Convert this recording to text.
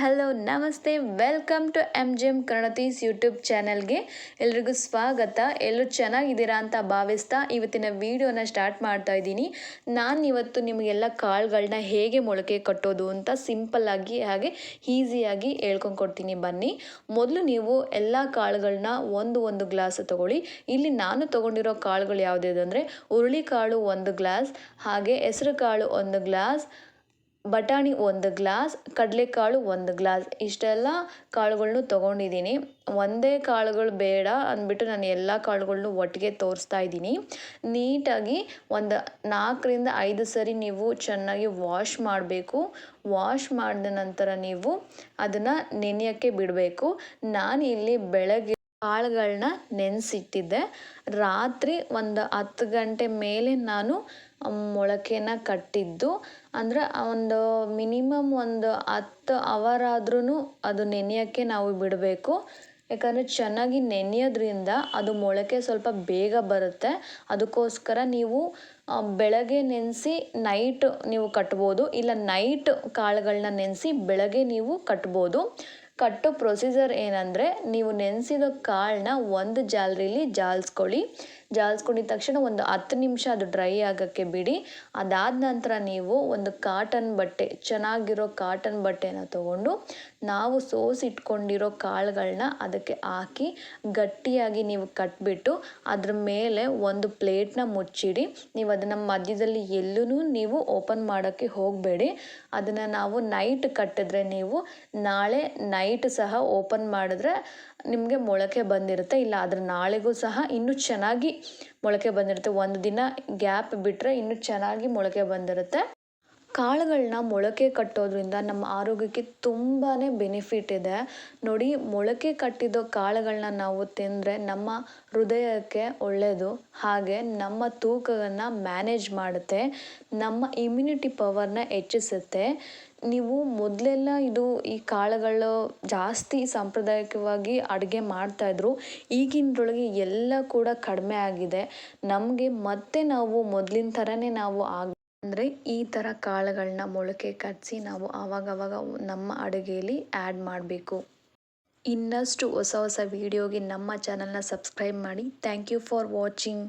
Hello, ನಮಸ್ತೆ. Welcome to M G M ಕರ್ಣತೀಸ್ YouTube ಚಾನಲ್ಗೆ. ಎಲ್ರಿಗೂ ಸ್ವಾಗತ. ಎಲ್ಲರೂ ಚೆನ್ನಾಗಿದ್ದೀರಾ ಅಂತ ಭಾವಿಸ್ತಾ ಇವತ್ತಿನ ವಿಡಿಯೋನ ಸ್ಟಾರ್ಟ್ ಮಾಡ್ತಾ ಇದ್ದೀನಿ. ನಾನು ಇವತ್ತು ನಿಮಗೆಲ್ಲ ಕಾಳುಗಳನ್ನ ಹೇಗೆ ಮೊಳಕೆ ಕಟ್ಟೋದು ಅಂತ ಸಿಂಪಲ್ಲಾಗಿ ಹಾಗೆ ಈಸಿಯಾಗಿ ಹೇಳ್ಕೊಂಡು ಕೊಡ್ತೀನಿ. ಬನ್ನಿ. ಮೊದಲು ನೀವು ಎಲ್ಲ ಕಾಳುಗಳನ್ನ ಒಂದು ಒಂದು ಗ್ಲಾಸ್ ತಗೊಳ್ಳಿ. ಇಲ್ಲಿ ನಾನು ತೊಗೊಂಡಿರೋ ಕಾಳುಗಳು ಯಾವುದಿದೆ ಅಂದರೆ, ಹುರುಳಿಕಾಳು ಒಂದು ಗ್ಲಾಸ್, ಹಾಗೆ ಹೆಸರು ಕಾಳು ಒಂದು ಗ್ಲಾಸ್ ಬಟಾಣಿ ಒಂದು ಗ್ಲಾಸ್, ಕಡಲೆಕಾಳು ಒಂದು ಗ್ಲಾಸ್. ಇಷ್ಟೆಲ್ಲ ಕಾಳುಗಳನ್ನು ತೊಗೊಂಡಿದ್ದೀನಿ. ಒಂದೇ ಕಾಳುಗಳು ಬೇಡ ಅಂದ್ಬಿಟ್ಟು ನಾನು ಎಲ್ಲ ಕಾಳುಗಳ್ನು ಒಟ್ಟಿಗೆ ತೋರಿಸ್ತಾ ಇದ್ದೀನಿ. ನೀಟಾಗಿ ಒಂದು ನಾಲ್ಕರಿಂದ ಐದು ಸರಿ ನೀವು ಚೆನ್ನಾಗಿ ವಾಶ್ ಮಾಡಬೇಕು. ವಾಶ್ ಮಾಡಿದ ನಂತರ ನೀವು ಅದನ್ನು ನೆನೆಯೋಕ್ಕೆ ಬಿಡಬೇಕು. ನಾನು ಇಲ್ಲಿ ಬೆಳಗ್ಗೆ ಕಾಳುಗಳನ್ನ ನೆನೆಸಿಟ್ಟಿದ್ದೆ. ರಾತ್ರಿ ಒಂದು ಹತ್ತು ಗಂಟೆ ಮೇಲೆ ನಾನು ಮೊಳಕೆನ ಕಟ್ಟಿದ್ದು. ಅಂದರೆ ಒಂದು ಮಿನಿಮಮ್ ಒಂದು ಹತ್ತು ಅವರ್ ಆದ್ರೂ ಅದು ನೆನೆಯೋಕ್ಕೆ ನಾವು ಬಿಡಬೇಕು. ಯಾಕಂದರೆ ಚೆನ್ನಾಗಿ ನೆನೆಯೋದ್ರಿಂದ ಅದು ಮೊಳಕೆ ಸ್ವಲ್ಪ ಬೇಗ ಬರುತ್ತೆ. ಅದಕ್ಕೋಸ್ಕರ ನೀವು ಬೆಳಗ್ಗೆ ನೆನೆಸಿ ನೈಟ್ ನೀವು ಕಟ್ಬೋದು. ಇಲ್ಲ ನೈಟ್ ಕಾಳುಗಳನ್ನ ನೆನೆಸಿ ಬೆಳಗ್ಗೆ ನೀವು ಕಟ್ಬೋದು. ಕಟ್ಟೋ ಪ್ರೊಸೀಜರ್ ಏನಂದರೆ ನೀವು ನೆನೆಸಿದ ಕಾಳನ್ನ ಒಂದು ಜಾಲರಿಲಿ ಜಾಲಿಸ್ಕೊಳ್ಳಿ. ಜಾಲಿಸ್ಕೊಂಡಿದ ತಕ್ಷಣ ಒಂದು ಹತ್ತು ನಿಮಿಷ ಅದು ಡ್ರೈ ಆಗೋಕ್ಕೆ ಬಿಡಿ. ಅದಾದ ನಂತರ ನೀವು ಒಂದು ಕಾಟನ್ ಬಟ್ಟೆ, ಚೆನ್ನಾಗಿರೋ ಕಾಟನ್ ಬಟ್ಟೆನ ತೊಗೊಂಡು ನಾವು ಸೋಸಿಟ್ಕೊಂಡಿರೋ ಕಾಳುಗಳನ್ನ ಅದಕ್ಕೆ ಹಾಕಿ ಗಟ್ಟಿಯಾಗಿ ನೀವು ಕಟ್ಬಿಟ್ಟು ಅದ್ರ ಮೇಲೆ ಒಂದು ಪ್ಲೇಟ್ನ ಮುಚ್ಚಿಡಿ. ನೀವು ಅದನ್ನು ಮಧ್ಯದಲ್ಲಿ ಎಲ್ಲೂ ನೀವು ಓಪನ್ ಮಾಡೋಕ್ಕೆ ಹೋಗಬೇಡಿ. ಅದನ್ನು ನಾವು ನೈಟ್ ಕಟ್ಟಿದ್ರೆ ನೀವು ನಾಳೆ ನೈಟ್ ಸಹ ಓಪನ್ ಮಾಡಿದ್ರೆ ನಿಮಗೆ ಮೊಳಕೆ ಬಂದಿರುತ್ತೆ. ಇಲ್ಲ, ಅದ್ರ ನಾಳೆಗೂ ಸಹ ಇನ್ನೂ ಚೆನ್ನಾಗಿ ಮೊಳಕೆ ಬಂದಿರುತ್ತೆ. ಒಂದು ದಿನ ಗ್ಯಾಪ್ ಬಿಟ್ಟರೆ ಇನ್ನೂ ಚೆನ್ನಾಗಿ ಮೊಳಕೆ ಬಂದಿರುತ್ತೆ. ಕಾಳುಗಳನ್ನ ಮೊಳಕೆ ಕಟ್ಟೋದ್ರಿಂದ ನಮ್ಮ ಆರೋಗ್ಯಕ್ಕೆ ತುಂಬಾ ಬೆನಿಫಿಟ್ ಇದೆ. ನೋಡಿ, ಮೊಳಕೆ ಕಟ್ಟಿದ ಕಾಳುಗಳನ್ನ ನಾವು ತಿಂದರೆ ನಮ್ಮ ಹೃದಯಕ್ಕೆ ಒಳ್ಳೆಯದು ಹಾಗೆ ನಮ್ಮ ತೂಕವನ್ನು ಮ್ಯಾನೇಜ್ ಮಾಡುತ್ತೆ. ನಮ್ಮ ಇಮ್ಯುನಿಟಿ ಪವರ್ನ ಹೆಚ್ಚಿಸುತ್ತೆ. ನೀವು ಮೊದಲೆಲ್ಲ ಇದು ಈ ಕಾಳುಗಳು ಜಾಸ್ತಿ ಸಾಂಪ್ರದಾಯಿಕವಾಗಿ ಅಡುಗೆ ಮಾಡ್ತಾಯಿದ್ರು ಈಗಿನದ್ರೊಳಗೆ ಎಲ್ಲ ಕೂಡ ಕಡಿಮೆ ಆಗಿದೆ. ನಮಗೆ ಮತ್ತೆ ನಾವು ಮೊದಲಿನ ಥರನೇ ನಾವು ಆಗ ಅಂದರೆ ಈ ಥರ ಕಾಳುಗಳನ್ನ ಮೊಳಕೆ ಕಟ್ಟಿಸಿ ನಾವು ಆವಾಗವಾಗ ನಮ್ಮ ಅಡುಗೆಯಲ್ಲಿ ಆ್ಯಡ್ ಮಾಡಬೇಕು. ಇನ್ನಷ್ಟು ಹೊಸ ಹೊಸ ವೀಡಿಯೋಗೆ ನಮ್ಮ ಚಾನಲ್ನ ಸಬ್ಸ್ಕ್ರೈಬ್ ಮಾಡಿ. Thank you for watching